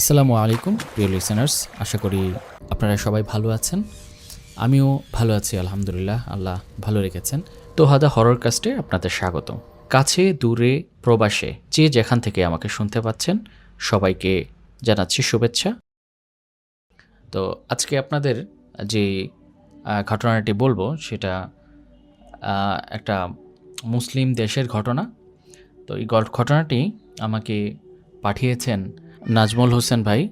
আসসালামু আলাইকুম, প্রিয় লিসেনার্স আশা করি আপনারা সবাই ভালো আছেন। আমিও ভালো আছি, আলহামদুলিল্লাহ। আল্লাহ ভালো রেখেছেন। তো হাদা হরর কাস্টে আপনাদের স্বাগত কাছে, দূরে, প্রবাসে যে যেখান থেকে আমাকে শুনতে পাচ্ছেন, সবাইকে জানাচ্ছি শুভেচ্ছা। তো আজকে আপনাদের যে ঘটনাটি বলব, সেটা একটা মুসলিম দেশের ঘটনা। তো এই ঘটনাটি আমাকে পাঠিয়েছেন নাজমুল হোসেন ভাই,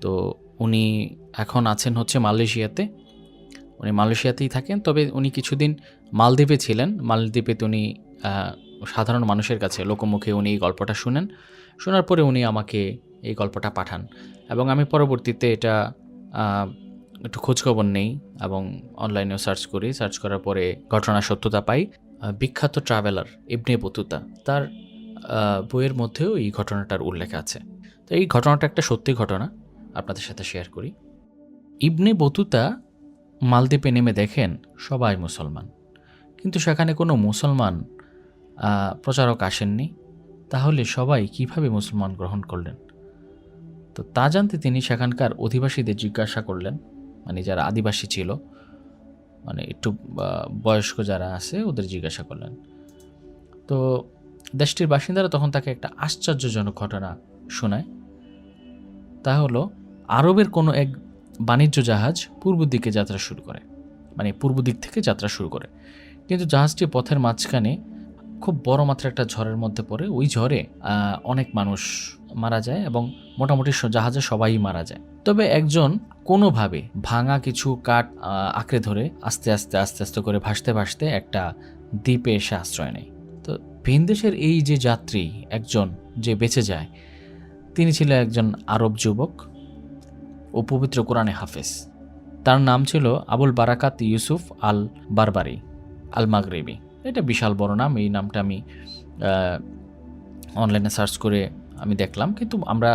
তো উনি এখন আছেন হচ্ছে মালয়েশিয়াতে। উনি মালয়েশিয়াতেই থাকেন, তবে উনি কিছুদিন মালদ্বীপে ছিলেন। মালদ্বীপে উনি সাধারণ মানুষের কাছে, লোকমুখে উনি এই গল্পটা শুনেন। শোনার পরে উনি আমাকে এই গল্পটা পাঠান। এবং আমি পরবর্তীতে এটা একটু খোঁজখবর নেই এবং অনলাইনেও সার্চ করি। সার্চ করার পরে ঘটনার সত্যতা পাই। বিখ্যাত ট্রাভেলার ইবনে বতুতা, তার বইয়ের মধ্যেও এই ঘটনাটার উল্লেখ আছে। তো এই ঘটনাটা একটা সত্যি ঘটনা আপনাদের সাথে শেয়ার করি। ইবনে বতুতা মালদ্বীপে নেমে দেখেন সবাই মুসলমান। কিন্তু সেখানে কোনো মুসলমান প্রচারক আসেননি। তাহলে সবাই কীভাবে মুসলমান গ্রহণ করলেন? তো তা জানতে তিনি সেখানকার অধিবাসীদের জিজ্ঞাসা করলেন মানে যারা আদিবাসী ছিল মানে একটু বয়স্ক যারা আছে ওদের জিজ্ঞাসা করলেন। তো দেশটির বাসিন্দারা তখন তাকে একটা আশ্চর্যজনক ঘটনা শোনায়। তা হলো, আরবের কোনো এক বাণিজ্য জাহাজ পূর্ব দিকে যাত্রা শুরু করে। মানে পূর্ব দিক থেকে যাত্রা শুরু করে। কিন্তু জাহাজটি পথের মাঝখানে খুব বড় মাত্রার একটা ঝড়ের মধ্যে পড়ে। ওই ঝড়ে অনেক মানুষ মারা যায় এবং মোটামুটি জাহাজে সবাই মারা যায়। তবে একজন কোনোভাবে ভাঙা কিছু কাঠ আঁকড়ে ধরে আস্তে আস্তে আস্তে আস্তে করে ভাসতে ভাসতে একটা দ্বীপে এসে আশ্রয় নেয়। তো ভিনদেশের এই যে যাত্রী, একজন যে বেঁচে যায় তিনি ছিলেন একজন আরব যুবক ও পবিত্র কোরআনে হাফেজ। তার নাম ছিল আবুল বারাকাত ইউসুফ আল বারবারি আল মাগরেবি এটা বিশাল বড় নাম, এই নামটা আমি অনলাইনে সার্চ করে আমি দেখলাম। কিন্তু আমরা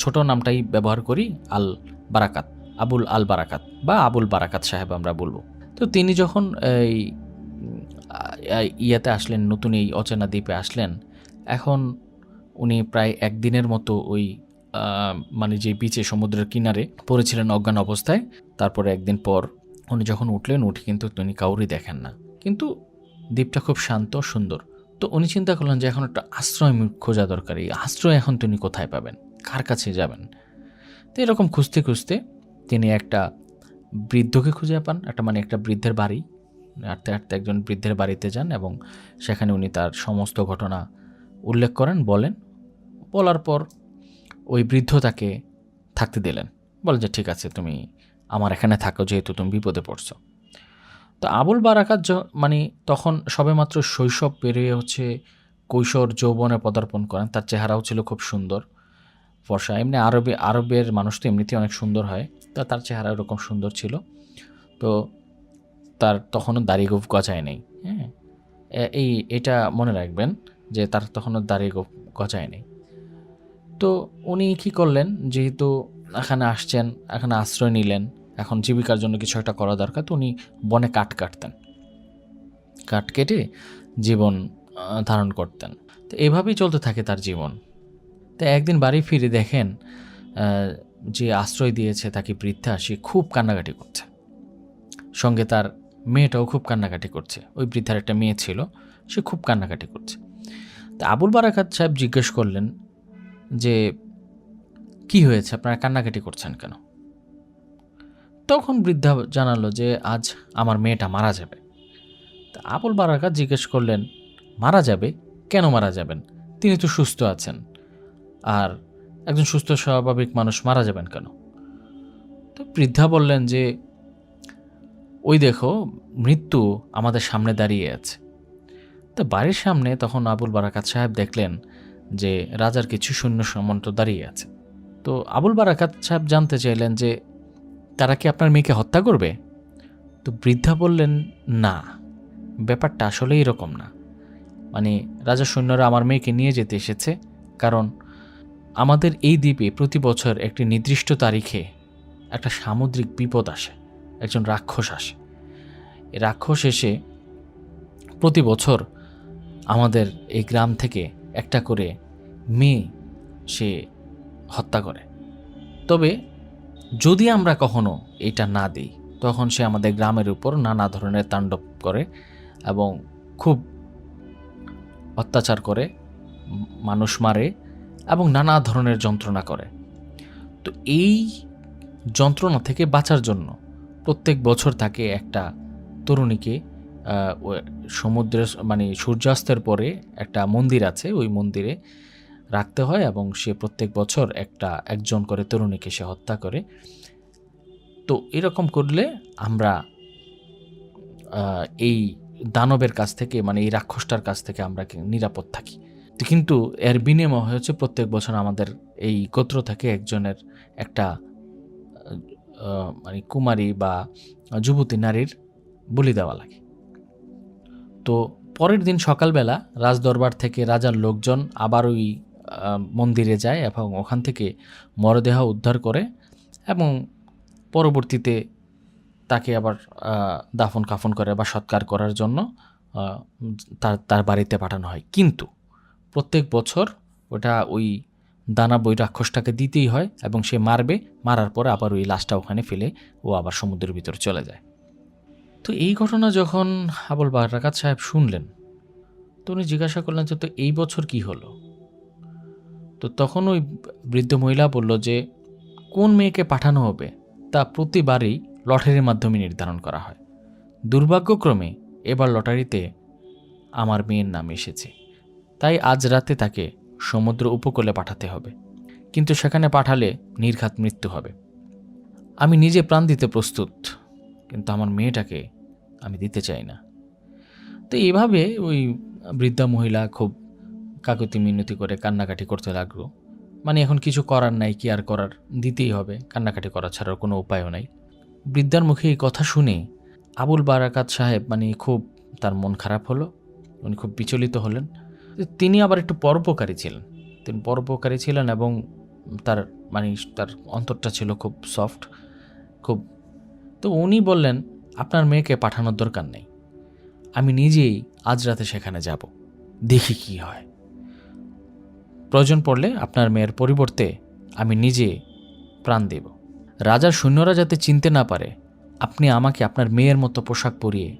ছোট নামটাই ব্যবহার করি আল বারাকাত আবুল আল বারাকাত বা আবুল বারাকাত সাহেব আমরা বলব। তো তিনি যখন এই ইয়াতে আসলেন, নতুন এই অচেনা দ্বীপে আসলেন, এখন উনি প্রায় একদিনের মতো ওই মানে যে বিচে সমুদ্রের কিনারে পড়েছিলেন অজ্ঞান অবস্থায়। তারপরে একদিন পর উনি যখন উঠলেন, উঠে কিন্তু তিনি কাউরি দেখেন না। কিন্তু দ্বীপটা খুব শান্ত, সুন্দর। তো উনি চিন্তা করলেন যে এখন একটা আশ্রয় খোঁজা দরকার। এই আশ্রয় এখন তিনি কোথায় পাবেন? কার কাছে যাবেন? তো এরকম খুঁজতে খুঁজতে তিনি একটা বৃদ্ধকে খুঁজে পান। একটা মানে একটা বৃদ্ধের বাড়ি। হাঁটতে হাঁটতে একজন বৃদ্ধের বাড়িতে যান এবং সেখানে উনি তার সমস্ত ঘটনা উল্লেখ করেন, বলেন। বলার পর ওই বৃদ্ধ তাকে থাকতে দিলেন। বলেন যে, ঠিক আছে, তুমি আমার এখানে থাকো, যেহেতু তুমি বিপদে পড়ছো। তো আবুল বারাকাত মানে তখন সবেমাত্র শৈশব পেরিয়ে হচ্ছে কৈশোর যৌবনে পদার্পণ করেন। তার চেহারাও ছিল খুব সুন্দর। ফর্সা, এমনি আরবে, আরবের মানুষ তো এমনিতেই অনেক সুন্দর হয়। তা তার চেহারা এরকম সুন্দর ছিল। তো তার তখনও দাড়ি গোফ গজায় নেই হ্যাঁ? এই, এটা মনে রাখবেন যে, তার তখনও দাড়ি গোফ গজায় নেই। তো উনি কি করলেন? যেহেতু এখানে আসছেন, এখানে আশ্রয় নিলেন, এখন জীবিকার জন্য কিছু একটা করা দরকার, তো উনি বনে কাঠ কাটতেন। কাঠ কেটে জীবন ধারণ করতেন। তো এভাবেই চলতে থাকে তার জীবন। তো একদিন বাড়ি ফিরে দেখেন যে আশ্রয় দিয়েছে তাকে বৃদ্ধা, সে খুব কান্নাকাটি করছে। সঙ্গে তার মেয়েটাও খুব কান্নাকাটি করছে। ওই বৃদ্ধার একটা মেয়ে ছিল, সে খুব কান্নাকাটি করছে। তা আবুল বারাকাত সাহেব জিজ্ঞেস করলেন যে, কি হয়েছে? আপনারা কান্নাকাটি করছেন কেন? তখন বৃদ্ধা জানালো যে, আজ আমার মেয়েটা মারা যাবে। তা আবুল বারাকাত জিজ্ঞেস করলেন, মারা যাবে? কেন মারা যাবেন? তিনি তো সুস্থ আছেন। আর একজন সুস্থ স্বাভাবিক মানুষ মারা যাবেন কেন? তো বৃদ্ধা বললেন যে, ওই দেখো, মৃত্যু আমাদের সামনে দাঁড়িয়ে আছে। তো বাড়ির সামনে তখন আবুল বারাকাত সাহেব দেখলেন যে রাজার কিছু সৈন্য সামন্ত দাঁড়িয়ে আছে। তো আবুল বারাকাত সাহেব জানতে চাইলেন যে, তারা কি আপনার মেয়েকে হত্যা করবে? তো বৃদ্ধা বললেন, না, ব্যাপারটা আসলে এরকম না। মানে রাজা সৈন্যরা আমার মেয়েকে নিয়ে যেতে এসেছে, কারণ আমাদের এই দ্বীপে প্রতি বছর একটি নির্দিষ্ট তারিখে একটা সামুদ্রিক বিপদ আসে, একজন রাক্ষস আসে। রাক্ষস এসে প্রতি বছর আমাদের এই গ্রাম থেকে একটা করে মেয়ে সে হত্যা করে। তবে যদি আমরা কখনো এটা না দিই, তখন সে আমাদের গ্রামের উপর নানা ধরনের তাণ্ডব করে এবং খুব অত্যাচার করে, মানুষ মারে এবং নানা ধরনের যন্ত্রণা করে। তো এই যন্ত্রণা থেকে বাঁচার জন্য প্রত্যেক বছর তাকে একটা তরুণীকে সমুদ্রের মানে সূর্যাস্তের পরে একটা মন্দির আছে, ওই মন্দিরে রাখতে হয় এবং সে প্রত্যেক বছর একটা একজন করে তরুণীকে সে হত্যা করে। তো এরকম করলে আমরা এই দানবের কাছ থেকে মানে এই রাক্ষসটার কাছ থেকে আমরা নিরাপদ থাকি? কিন্তু এর বিনিময় হয়েছে প্রত্যেক বছর আমাদের এই গোত্র থেকে একজনের একটা মানে কুমারী বা যুবতী নারীর বলি দেওয়া লাগে। তো পরের দিন সকালবেলা রাজদরবার থেকে রাজার লোকজন আবার ওই মন্দিরে যায় এবং ওখান থেকে মরদেহ উদ্ধার করে এবং পরবর্তীতে তাকে আবার দাফন কাফন করে বা সৎকার করার জন্য তার তার বাড়িতে পাঠানো হয়। কিন্তু প্রত্যেক বছর ওটা ওই দানা বই রাক্ষসটাকে দিতেই হয় এবং সে মারবে, মারার পরে আবার ওই লাশটা ওখানে ফেলে ও আবার সমুদ্রের ভিতরে চলে যায়। তো এই ঘটনা যখন আবুল বারাকাত সাহেব শুনলেন, তো উনি জিজ্ঞাসা করলেন যে, তো এই বছর কি হলো? তো তখন ওই বৃদ্ধ মহিলা বলল যে, কোন মেয়েকে পাঠানো হবে তা প্রতিবারই লটারির মাধ্যমে নির্ধারণ করা হয়। দুর্ভাগ্যক্রমে এবার লটারিতে আমার মেয়ের নাম এসেছে। তাই আজ রাতে তাকে সমুদ্র উপকূলে পাঠাতে হবে। কিন্তু সেখানে পাঠালে নির্ঘাত মৃত্যু হবে। আমি নিজে প্রাণ দিতে প্রস্তুত, কিন্তু আমার মেয়েটাকে আমি দিতে চাই না। তো এইভাবে ওই বৃদ্ধা মহিলা খুব কাকতি মিনতি করে কান্নাকাটি করতে লাগল। মানে এখন কিছু করার নাই, কি আর করার? দিতেই হবে, কান্নাকাটি করা ছাড়ার কোনো উপায়ও নাই। বৃদ্ধার মুখে এই কথা শুনে আবুল বারাকাত সাহেব মানে খুব তার মন খারাপ হলো, উনি খুব বিচলিত হলেন। তিনি আবার একটু পরোপকারী ছিলেন। তিনি পরোপকারী ছিলেন এবং তার মানে তার অন্তরটা ছিল খুব সফট, খুব তো উনি বললেন আপনার মেয়েকে পাঠানোর দরকার নেই। আমি নিজেই আজ রাতে সেখানে যাব। দেখি কি হয়। প্রয়োজন পড়লে আপনার মেয়ের পরিবর্তে আমি নিজে প্রাণ দেব। রাজার সৈন্যরা যাতে চিনতে না পারে, আপনি আমাকে আপনার মেয়ের মতো পোশাক পরিয়ে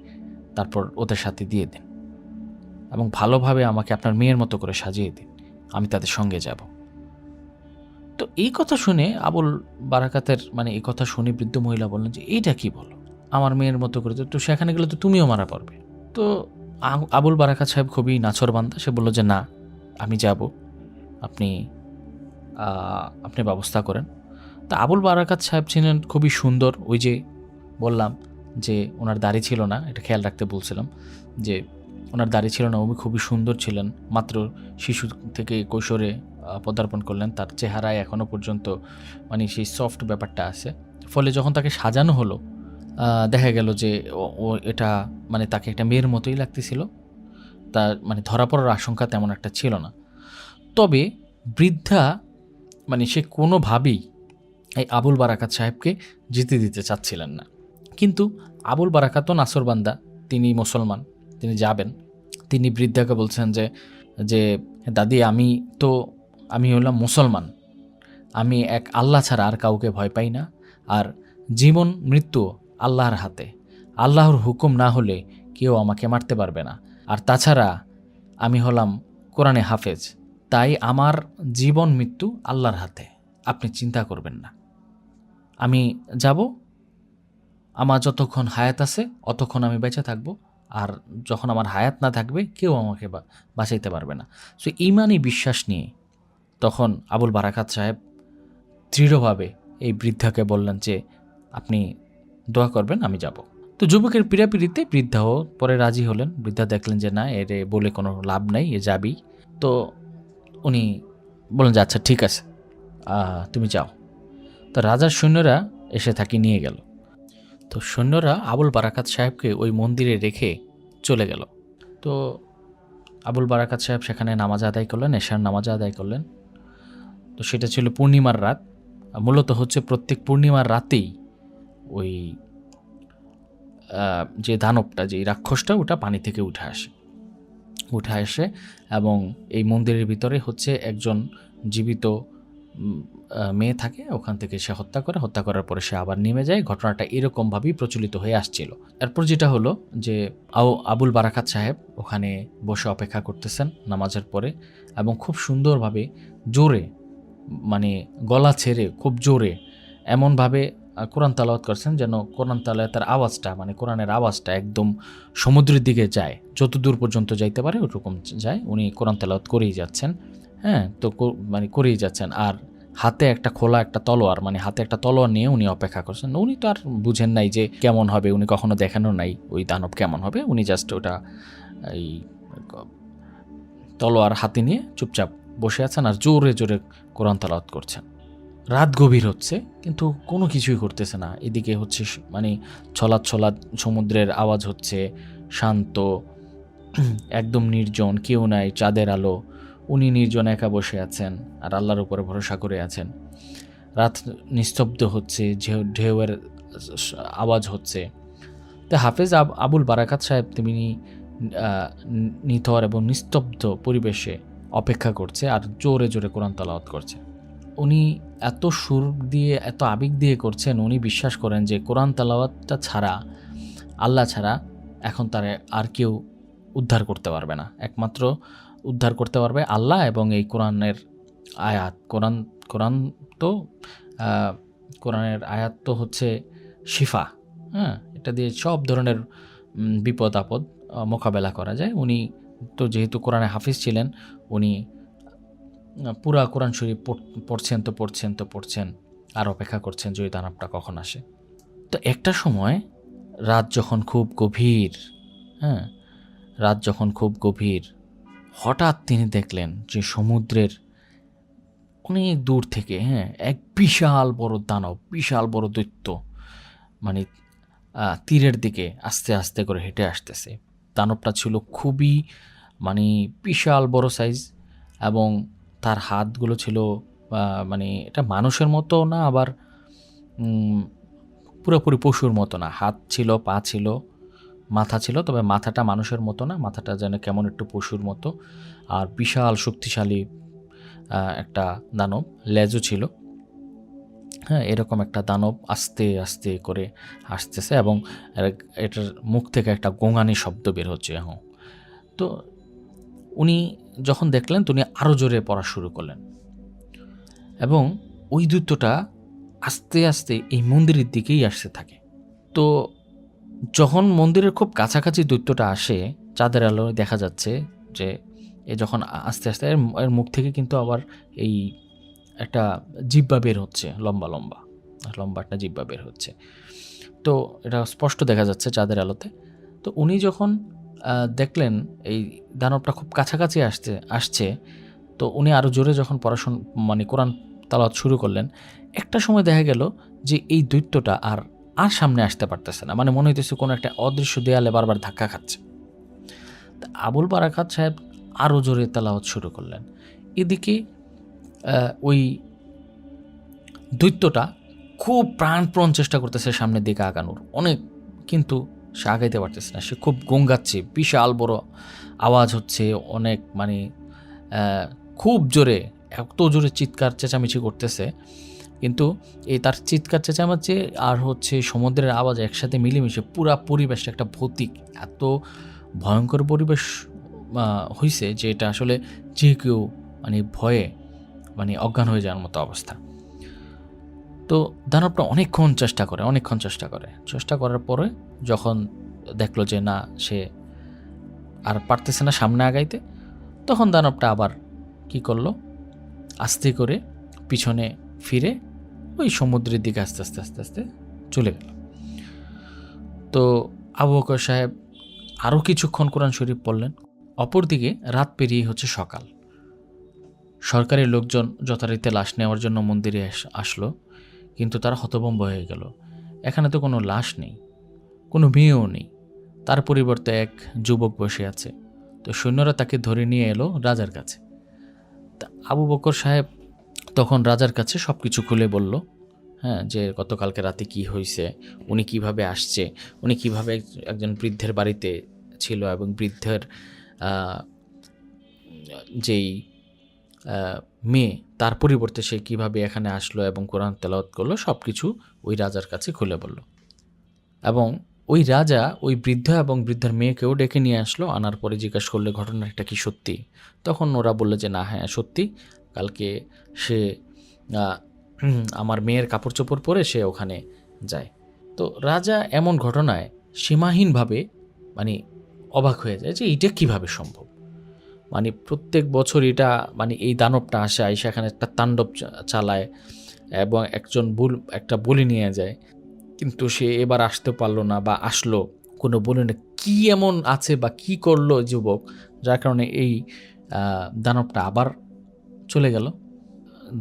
তারপর ওদের সাথে দিয়ে দিন এবং ভালোভাবে আমাকে আপনার মেয়ের মতো করে সাজিয়ে দিন। আমি তাদের সঙ্গে যাব। তো এই কথা শুনে আবুল বারাকাতের মানে এই কথা শুনে বৃদ্ধ মহিলা বললেন যে, এইটা কি বলো? আমার মেয়ের মতো করে। তো- সেখানে গেলে তো তুমিও মারা পড়বে। তো আবুল বারাকাত সাহেব খুবই নাছরবান্দা। সে বলল যে, না, আমি যাব। আপনি আপনি ব্যবস্থা করেন। তা আবুল বারাকাত সাহেব ছিলেন খুবই সুন্দর। ওই যে বললাম যে, ওনার দাড়ি ছিল না, এটা খেয়াল রাখতে বলছিলাম যে, ওনার দাড়ি ছিল না, উনি খুবই সুন্দর ছিলেন। মাত্র শিশু থেকে কৈশোরে পদার্পণ করলেন। তার চেহারায় এখনও পর্যন্ত মানে সেই সফট ব্যাপারটা আছে। ফলে যখন তাকে সাজানো হলো দেখা গেল যে ও- এটা মানে তাকে একটা মেয়ের মতোই লাগতেছিল। তার মানে ধরা পড়ার আশঙ্কা তেমন একটা ছিল না। তবে বৃদ্ধা মানে সে কোনোভাবেই এই আবুল বারাকাত সাহেবকে জিতে দিতে চাচ্ছিলেন না। কিন্তু আবুল বারাকাতও নাসরবান্দা তিনি মুসলমান, তিনি যাবেন। তিনি বৃদ্ধাকে বলছেন যে যে, দাদি, আমি তো, আমি হলাম মুসলমান। আমি এক আল্লাহ ছাড়া আর কাউকে ভয় পাই না। আর জীবন মৃত্যু আল্লাহর হাতে। আল্লাহর হুকুম না হলে কেউ আমাকে মারতে পারবে না। আর তাছাড়া আমি হলাম কোরআনে হাফেজ। তাই আমার জীবন মৃত্যু আল্লাহর হাতে। আপনি চিন্তা করবেন না। আমি যাব। আমার যতক্ষণ হায়াত আছে, অতক্ষণ আমি বেঁচে থাকব। আর যখন আমার হায়াত না থাকবে, কেউ আমাকে বাঁচাইতে পারবে না। সো ইমানই বিশ্বাস নিয়ে তখন আবুল বারাকাত সাহেব দৃঢ়ভাবে এই বৃদ্ধাকে বললেন যে, আপনি দোয়া করবেন, আমি যাব। তো যুবকের পিড়াপিড়িতে বৃদ্ধাও পরে রাজি হলেন। বৃদ্ধা দেখলেন যে না, এর বলে কোনো লাভ নাই, এ যাবি তো উনি বললেন যে আচ্ছা ঠিক আছে তুমি যাও। তো রাজার সৈন্যরা এসে তাকে নিয়ে গেল। তো সৈন্যরা আবুল বারাকাত সাহেবকে ওই মন্দিরে রেখে চলে গেল। তো আবুল বারাকাত সাহেব সেখানে নামাজ আদায় করলেন, এশার নামাজ আদায় করলেন। তো সেটা ছিল পূর্ণিমার রাত। মূলত হচ্ছে প্রত্যেক পূর্ণিমার রাতেই ওই যে দানবটা, যে রাক্ষসটা, ওটা পানি থেকে উঠে আসে। উঠে আসে এবং এই মন্দিরের ভিতরে হচ্ছে একজন জীবিত মেয়ে থাকে। ওখান থেকে সে হত্যা করে। হত্যা করার পরে সে আবার নেমে যায়। ঘটনাটা এরকমভাবেই প্রচলিত হয়ে আসছিল। এরপর যেটা হলো যে, আও, আবুল বারাকাত সাহেব ওখানে বসে অপেক্ষা করতেছেন নামাজের পরে এবং খুব সুন্দরভাবে জোরে মানে গলা ছেড়ে, খুব জোরে, এমনভাবে কোরআন তালাওয়াত করছেন যেন কোরআন তালাওয়াতের আওয়াজটা মানে কোরআনের আওয়াজটা একদম সমুদ্রের দিকে যায়। যত দূর পর্যন্ত যাইতে পারে ওরকম যায়। উনি কোরআন তালাওয়াত করেই যাচ্ছেন। হ্যাঁ তো মানে করেই যাচ্ছেন। আর হাতে একটা খোলা একটা তলোয়ার মানে হাতে একটা তলোয়ার নিয়ে উনি অপেক্ষা করছেন। উনি তো আর বুঝেন নাই যে কেমন হবে, উনি কখনো দেখানো নাই ওই দানব কেমন হবে। উনি জাস্ট ওটা এই তলোয়ার হাতে নিয়ে চুপচাপ বসে আছেন আর জোরে জোরে কোরআন তালাওয়াত করছেন। রাত গভীর হচ্ছে, কিন্তু কোনো কিছুই করতেছে না। এদিকে হচ্ছে মানে ছলাৎ ছলাৎ সমুদ্রের আওয়াজ হচ্ছে, শান্ত, একদম নির্জন, কেউ নাই, চাঁদের আলো। উনি নির্জন একা বসে আছেন আর আল্লাহর উপরে ভরসা করে আছেন। রাত নিস্তব্ধ হচ্ছে, ঢেউ, ঢেউয়ের আওয়াজ হচ্ছে। তো হাফেজ আব, আবুল বারাকাত সাহেব তিনি নিথর এবং নিস্তব্ধ পরিবেশে অপেক্ষা করছে আর জোরে জোরে কোরআন তালাওয়াত করছে। উনি এত সুর দিয়ে, এত আবেগ দিয়ে করছেন, উনি বিশ্বাস করেন যে কোরআন তালাওয়াতটা ছাড়া, আল্লাহ ছাড়া এখন তার আর কেউ উদ্ধার করতে পারবে না। একমাত্র উদ্ধার করতে পারবে আল্লাহ এবং এই কোরআনের আয়াত। কোরআন কোরআন তো কোরআনের আয়াত তো হচ্ছে শিফা হ্যাঁ? এটা দিয়ে সব ধরনের বিপদ আপদ মোকাবেলা করা যায়। উনি তো যেহেতু কোরআনে হাফিজ ছিলেন, উনি পুরা কোরআন শরীফ পড়- পড়ছেন তো পড়ছেন তো পড়ছেন, আর অপেক্ষা করছেন যে ওই দানবটা কখন আসে। তো একটা সময় রাত যখন খুব গভীর হ্যাঁ রাত যখন খুব গভীর, হঠাৎ তিনি দেখলেন যে সমুদ্রের অনেক দূর থেকে হ্যাঁ এক বিশাল বড় দানব, বিশাল বড় দৈত্য মানে তীরের দিকে আস্তে আস্তে করে হেঁটে আসতেছে। দানবটা ছিল খুবই মানে বিশাল বড় সাইজ এবং তার হাতগুলো ছিল মানে এটা মানুষের মতো না, আবার পুরোপুরি পশুর মতো না। হাত ছিল, পা ছিল, মাথা ছিল, তবে মাথাটা মানুষের মতো না, মাথাটা যেন কেমন একটু পশুর মতো। আর বিশাল শক্তিশালী একটা দানব, লেজও ছিল। হ্যাঁ এরকম একটা দানব আস্তে আস্তে করে আসতেছে এবং এটার মুখ থেকে একটা গোঙানি শব্দ বের হচ্ছে। এখন তো উনি যখন দেখলেন, তো উনি আরও জোরে পড়া শুরু করলেন। এবং ওই দূতটা আস্তে আস্তে এই মন্দিরের দিকেই আসতে থাকে। তো যখন মন্দিরের খুব কাছাকাছি দৈত্যটা আসে, চাঁদের আলো দেখা যাচ্ছে যে এ যখন আস্তে আস্তে এর মুখ থেকে কিন্তু আবার এই একটা জিব্বা বের হচ্ছে, লম্বা লম্বা। লম্বা একটা জিব্বা বের হচ্ছে। তো এটা স্পষ্ট দেখা যাচ্ছে চাঁদের আলোতে। তো উনি যখন দেখলেন এই দানবটা খুব কাছাকাছি আসতে আসছে, তো উনি আরও জোরে যখন পড়াশোনা মানে কোরআন তালাওয়াত শুরু করলেন, একটা সময় দেখা গেল যে এই দৈত্যটা আর আর সামনে আসতে পারতেছে না। মানে মনে হইতেছে কোনো একটা অদৃশ্য দেয়ালে বারবার ধাক্কা খাচ্ছে। তা আবুল বারাকাত সাহেব আরও জোরে তালাওয়াত শুরু করলেন। এদিকে ওই দৈত্যটা খুব প্রাণপ্রণ চেষ্টা করতেছে সামনের দিকে আগানোর। অনেক, কিন্তু সে আগাইতে পারতেছে না। সে খুব গঙ্গাচ্ছে, বিশাল বড় আওয়াজ হচ্ছে, অনেক মানে খুব জোরে, এত জোরে চিৎকার চেঁচামেচি করতেছে। কিন্তু এই তার চিৎকার চেঁচামেচি আর হচ্ছে সমুদ্রের আওয়াজ একসাথে মিলেমিশে পুরা পরিবেশটা একটা ভৌতিক, এত ভয়ঙ্কর পরিবেশ হইছে যে এটা আসলে যে কেউ মানে ভয়ে মানে অজ্ঞান হয়ে যাওয়ার মতো অবস্থা। তো দানবটা অনেকক্ষণ চেষ্টা করে, অনেকক্ষণ চেষ্টা করে। চেষ্টা করার পরে যখন দেখল যে না, সে আর পারতেছে না সামনে আগাইতে, তখন দানবটা আবার কি করল? আস্তে করে পিছনে ফিরে ওই সমুদ্রের দিকে আস্তে আস্তে আস্তে আস্তে চলে গেল। তো আবু বকর সাহেব আরও কিছুক্ষণ কোরআন শরীফ পড়লেন। অপরদিকে রাত পেরিয়ে হচ্ছে সকাল। সরকারি লোকজন যথারীতি লাশ নেওয়ার জন্য মন্দিরে আস- আসলো। কিন্তু তারা হতভম্ব হয়ে গেল। এখানে তো কোনো লাশ নেই, কোনো মেয়েও নেই। তার পরিবর্তে এক যুবক বসে আছে। তো সৈন্যরা তাকে ধরে নিয়ে এলো রাজার কাছে। তা আবু বকর সাহেব তখন রাজার কাছে সব কিছু খুলে বলল হ্যাঁ যে গতকালকে রাতে কি হয়েছে উনি কীভাবে আসছে, উনি কীভাবে একজন বৃদ্ধের বাড়িতে ছিল এবং বৃদ্ধের যেই মেয়ে, তার পরিবর্তে সে কীভাবে এখানে আসলো এবং কোরআন তেলাওয়াত করল সব কিছু ওই রাজার কাছে খুলে বলল। এবং ওই রাজা ওই বৃদ্ধ এবং বৃদ্ধার মেয়েকেও ডেকে নিয়ে আসলো, আনার পরে জিজ্ঞাসা করলে ঘটনাটা কি সত্যি? তখন ওরা বলল যে, না হ্যাঁ সত্যি। কালকে সে আমার মেয়ের কাপড় চোপড় পরে সে ওখানে যায়। তো রাজা এমন ঘটনায় সীমাহীনভাবে মানে অবাক হয়ে যায় যে, এইটা কীভাবে সম্ভব? মানে প্রত্যেক বছর এটা মানে এই দানবটা আসে, আইসা এখানে একটা তাণ্ডব চালায় এবং একজন বুল একটা বলি নিয়ে যায়। কিন্তু সে এবার আসতে পারল না বা আসলো। কোনো বলি না, কী এমন আছে বা কি করল যুবক? যার কারণে এই দানবটা আবার চলে গেল।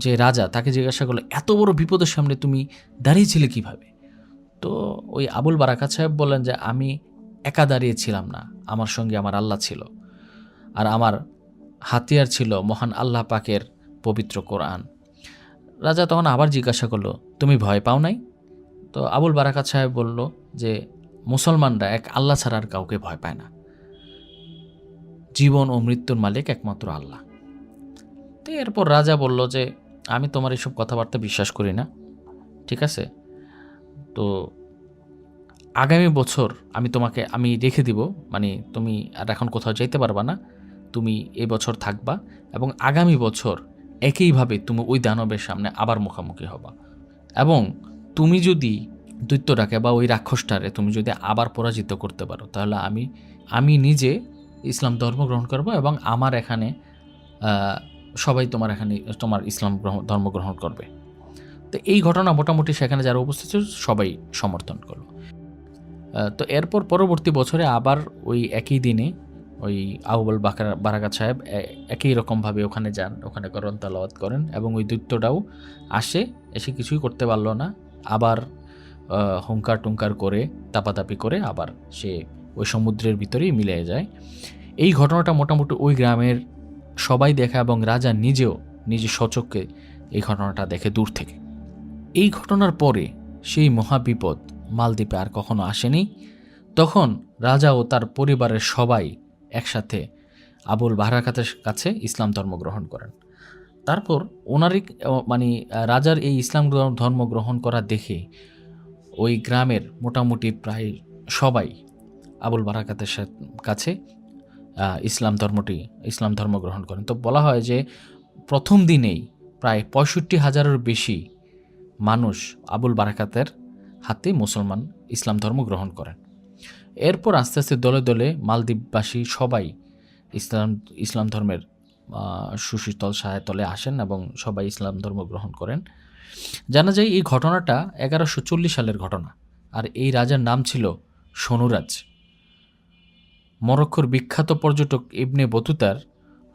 যে রাজা তাকে জিজ্ঞাসা করল, এত বড় বিপদের সামনে তুমি দাঁড়িয়েছিলে কীভাবে? তো ওই আবুল বারাকাত সাহেব বললেন যে, আমি একা দাঁড়িয়েছিলাম না, আমার সঙ্গে আমার আল্লাহ ছিল। আর আমার হাতিয়ার ছিল মহান আল্লাহ পাকের পবিত্র কোরআন। রাজা তখন আবার জিজ্ঞাসা করল, তুমি ভয় পাও নাই? তো আবুল বারাকাত সাহেব বলল যে, মুসলমানরা এক আল্লাহ ছাড়া আর কাউকে ভয় পায় না। জীবন ও মৃত্যুর মালিক একমাত্র আল্লাহ। তো এরপর রাজা বলল যে, আমি তোমার এসব কথাবার্তা বিশ্বাস করি না, ঠিক আছে? তো আগামী বছর আমি তোমাকে, আমি রেখে দিব মানে তুমি আর এখন কোথাও যেতে পারবা না। তুমি এই বছর থাকবা এবং আগামী বছর একইভাবে তুমি ওই দানবের সামনে আবার মুখোমুখি হবা। এবং তুমি যদি দৈত্যটাকে বা ওই রাক্ষসটারে তুমি যদি আবার পরাজিত করতে পারো, তাহলে আমি আমি নিজে ইসলাম ধর্ম গ্রহণ করব এবং আমার এখানে সবাই তোমার এখানে, তোমার ইসলাম ধর্ম গ্রহণ করবে। তো এই ঘটনা মোটামুটি সেখানে যারা উপস্থিত ছিল, সবাই সমর্থন করল। তো এরপর পরবর্তী বছরে আবার ওই একই দিনে ওই আউবল বাকার বারাকাত সাহেব একই রকমভাবে ওখানে যান, ওখানে করণ, তালাওয়াত করেন এবং ওই দৈত্যটাও আসে, এসে কিছুই করতে পারল না। আবার হুঙ্কার টুঙ্কার করে, তাপাতাপি করে আবার সে ওই সমুদ্রের ভিতরেই মিলে যায়। এই ঘটনাটা মোটামুটি ওই গ্রামের সবাই দেখা এবং রাজা নিজেও নিজে সচক্ষে এই ঘটনাটা দেখে দূর থেকে। এই ঘটনার পরে সেই মহাবিপদ মালদ্বীপে আর কখনো আসেনি। তখন রাজা ও তার পরিবারের সবাই একসাথে আবুল বাহরাকাতের কাছে ইসলাম ধর্ম গ্রহণ করেন। তারপর ওনারই মানে রাজার এই ইসলাম ধর্ম গ্রহণ করা দেখে ওই গ্রামের মোটামুটি প্রায় সবাই আবুল বারাকাতের কাছে ইসলাম ধর্মটি, ইসলাম ধর্ম গ্রহণ করেন। তো বলা হয় যে প্রথম দিনেই প্রায় পঁয়ষট্টি হাজারের বেশি মানুষ আবুল বারাকাতের হাতে মুসলমান ইসলাম ধর্ম গ্রহণ করেন। এরপর আস্তে আস্তে দলে দলে মালদ্বীপবাসী সবাই ইসলাম ইসলাম ধর্মের সুশীতল সাহায্যতলে আসেন এবং সবাই ইসলাম ধর্ম গ্রহণ করেন। জানা যায় এই ঘটনাটা এগারোশো চল্লিশ সালের ঘটনা আর এই রাজার নাম ছিল সনুরাজ। মরক্কোর বিখ্যাত পর্যটক ইবনে বতুতার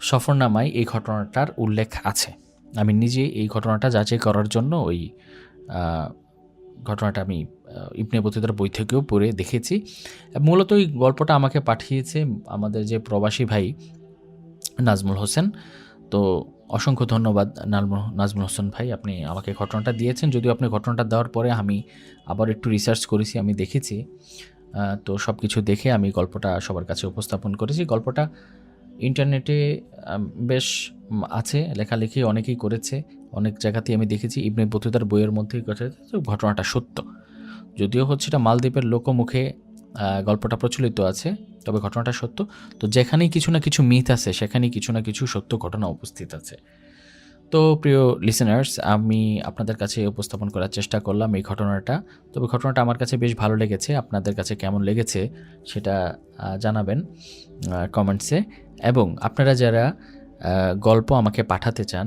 সফরনামায় এই ঘটনাটার উল্লেখ আছে। আমি নিজে এই ঘটনাটা যাচাই করার জন্য ওই ঘটনাটা আমি ইবনে বতুতার বই থেকেও পড়ে দেখেছি। মূলত এই গল্পটা আমাকে পাঠিয়েছে আমাদের যে প্রবাসী ভাই নাজমুল হোসেন। তো অসংখ্য ধন্যবাদ নাজমুল হোসেন ভাই, আপনি আমাকে ঘটনাটা দিয়েছেন। যদিও আপনি ঘটনাটা দেওয়ার পরে আমি আবার একটু রিসার্চ করেছি, আমি দেখেছি। তো সব কিছু দেখে আমি গল্পটা সবার কাছে উপস্থাপন করেছি। গল্পটা ইন্টারনেটে বেশ আছে, লেখালেখি অনেকেই করেছে। অনেক জায়গাতেই আমি দেখেছি, ইবনে বতুতার বইয়ের মধ্যেই ঘটনাটা সত্য। যদিও হচ্ছে এটা মালদ্বীপের লোকমুখে গল্পটা প্রচলিত আছে, তবে ঘটনাটা সত্য। তো যেখানেই কিছু না কিছু মিথ আছে, সেখানেই কিছু না কিছু সত্য ঘটনা উপস্থিত আছে। তো প্রিয় লিসেনার্স আমি আপনাদের কাছে উপস্থাপন করার চেষ্টা করলাম এই ঘটনাটা। তবে ঘটনাটা আমার কাছে বেশ ভালো লেগেছে, আপনাদের কাছে কেমন লেগেছে সেটা জানাবেন কমেন্টসে এবং আপনারা যারা গল্প আমাকে পাঠাতে চান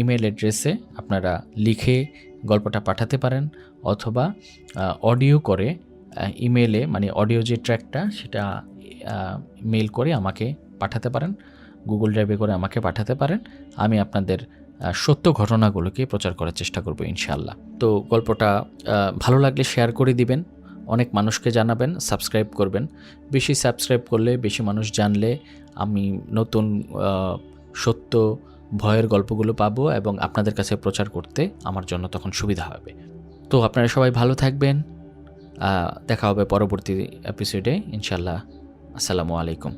ইমেল অ্যাড্রেসে আপনারা লিখে গল্পটা পাঠাতে পারেন অথবা অডিও করে ইমেলে মানে অডিও যে ট্র্যাকটা সেটা মেল করে আমাকে পাঠাতে পারেন। গুগল ড্রাইভে করে আমাকে পাঠাতে পারেন। আমি আপনাদের সত্য ঘটনাগুলোকে প্রচার করার চেষ্টা করব ইনশাআল্লাহ। তো গল্পটা ভালো লাগলে শেয়ার করে দিবেন, অনেক মানুষকে জানাবেন, সাবস্ক্রাইব করবেন। বেশি সাবস্ক্রাইব করলে, বেশি মানুষ জানলে আমি নতুন সত্য, ভয়ের গল্পগুলো পাবো এবং আপনাদের কাছে প্রচার করতে আমার জন্য তখন সুবিধা হবে। তো আপনারা সবাই ভালো থাকবেন। দেখা হবে পরবর্তী এপিসোডে ইনশাল্লাহ আসসালামু আলাইকুম।